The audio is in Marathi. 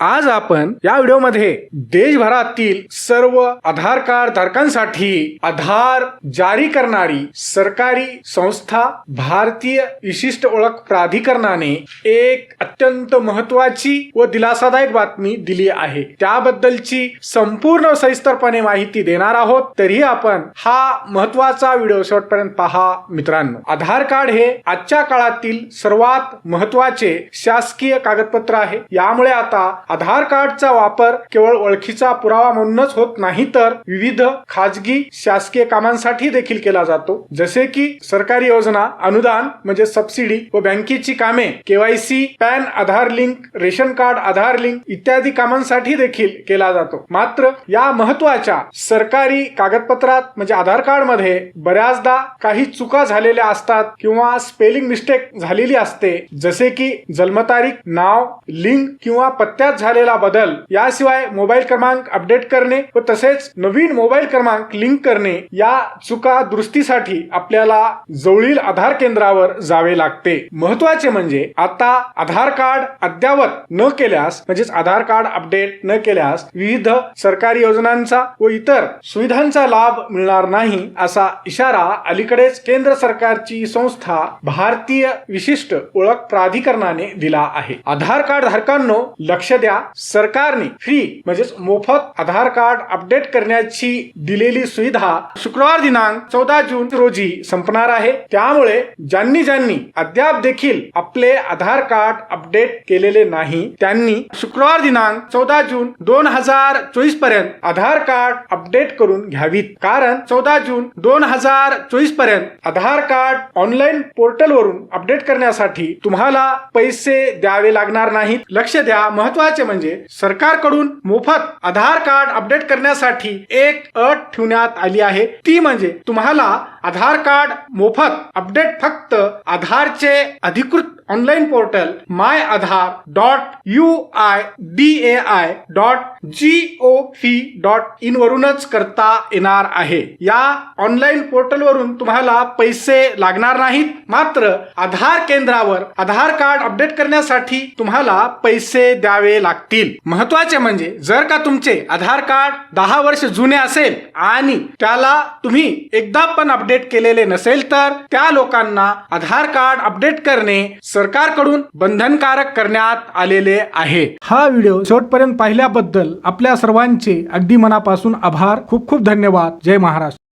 आज आपण या व्हिडिओमध्ये देशभरातील सर्व आधार कार्ड धारकांसाठी आधार जारी करणारी सरकारी संस्था भारतीय विशिष्ट ओळख प्राधिकरणाने एक अत्यंत महत्वाची व दिलासादायक बातमी दिली आहे. त्याबद्दलची संपूर्ण सविस्तरपणे माहिती देणार आहोत. तरीही आपण हा महत्त्वाचा व्हिडिओ शेवटपर्यंत पहा मित्रांनो. आधार कार्ड हे आजच्या काळातील सर्वात महत्त्वाचे शासकीय कागदपत्र आहे. यामुळे आता आधार कार्डचा वापर केवळ ओळखीचा पुरावा म्हणूनच होत नाही तर विविध खाजगी शासकीय कामांसाठी देखील केला जातो. जसे की सरकारी योजना अनुदान म्हणजे सबसिडी व बँकेची कामे KYC PAN Aadhaar link ration card Aadhaar link इत्यादी कामांसाठी देखील केला जातो. मात्र या महत्त्वाच्या सरकारी कागदपत्रात म्हणजे आधार कार्डमध्ये बऱ्याचदा काही चुका झालेल्या असतात किंवा स्पेलिंग मिस्टेक झालेली असते. जसे की जन्मतारीख नाव लिंक किंवा पत्त्यात झालेला बदल. याशिवाय मोबाईल क्रमांक अपडेट करणे व तसेच नवीन मोबाईल क्रमांक लिंक करणे या चुका दुरुस्तीसाठी आपल्याला जवळील आधार केंद्रावर जावे लागते. महत्त्वाचे म्हणजे आता आधार कार्ड अद्यावत न केल्यास म्हणजेच आधार कार्ड अपडेट न केल्यास विविध सरकारी योजनांचा व इतर सुविधांचा लाभ मिळणार नाही असा इशारा अलीकडेच केंद्र सरकारची संस्था भारतीय विशिष्ट ओळख प्राधिकरणाने दिला आहे. आधार कार्ड धारकांनो लक्ष द्या. सरकारने फ्री म्हणजेच मोफत आधार कार्ड अपडेट करण्याची दिलेली सुविधा शुक्रवार दिनांक चौदा जून रोजी संपणार आहे. त्यामुळे ज्यांनी ज्यांनी अद्याप देखील आपले आधार कार्ड अपडेट केलेले नाही त्यांनी शुक्रवार दिनांक चौदा जून दोन हजार चोवीसपर्यंत आधार कार्ड अपडेट करून घ्यावीत. कारण चौदा जून दोन हजार चोवीसपर्यंत आधार कार्ड ऑनलाईन पोर्टल वरून अपडेट करण्यासाठी तुम्हाला पैसे द्यावे लागणार नाहीत. लक्ष द्या महत्त्वाचे म्हणजे सरकारकडून मोफत आधार कार्ड अपडेट करण्यासाठी एक अट ठेवण्यात आली आहे. ती म्हणजे तुम्हाला आधार कार्ड मोफत अपडेट फक्त आधारचे अधिकृत online portal my Aadhaar dot U I D A I dot G O V dot in वरूनच करता येणार आहे. या ऑनलाईन पोर्टल वरून तुम्हाला पैसे लागणार नाहीत. मात्र आधार केंद्रावर आधार कार्ड अपडेट करण्यासाठी तुम्हाला पैसे द्यावे लागतील. महत्त्वाचे म्हणजे जर का तुमचे आधार कार्ड दहा वर्ष जुने असेल आणि त्याला तुम्ही एकदा पण अपडेट केलेले नसेल तर त्या लोकांना आधार कार्ड अपडेट करणे सरकारकडून बंधनकारक करण्यात आलेले आहे. हा व्हिडिओ शेवटपर्यंत पाहिल्याबद्दल आपल्या सर्वांचे अगदी मनापासून आभार. खूप खूप धन्यवाद. जय महाराष्ट्र.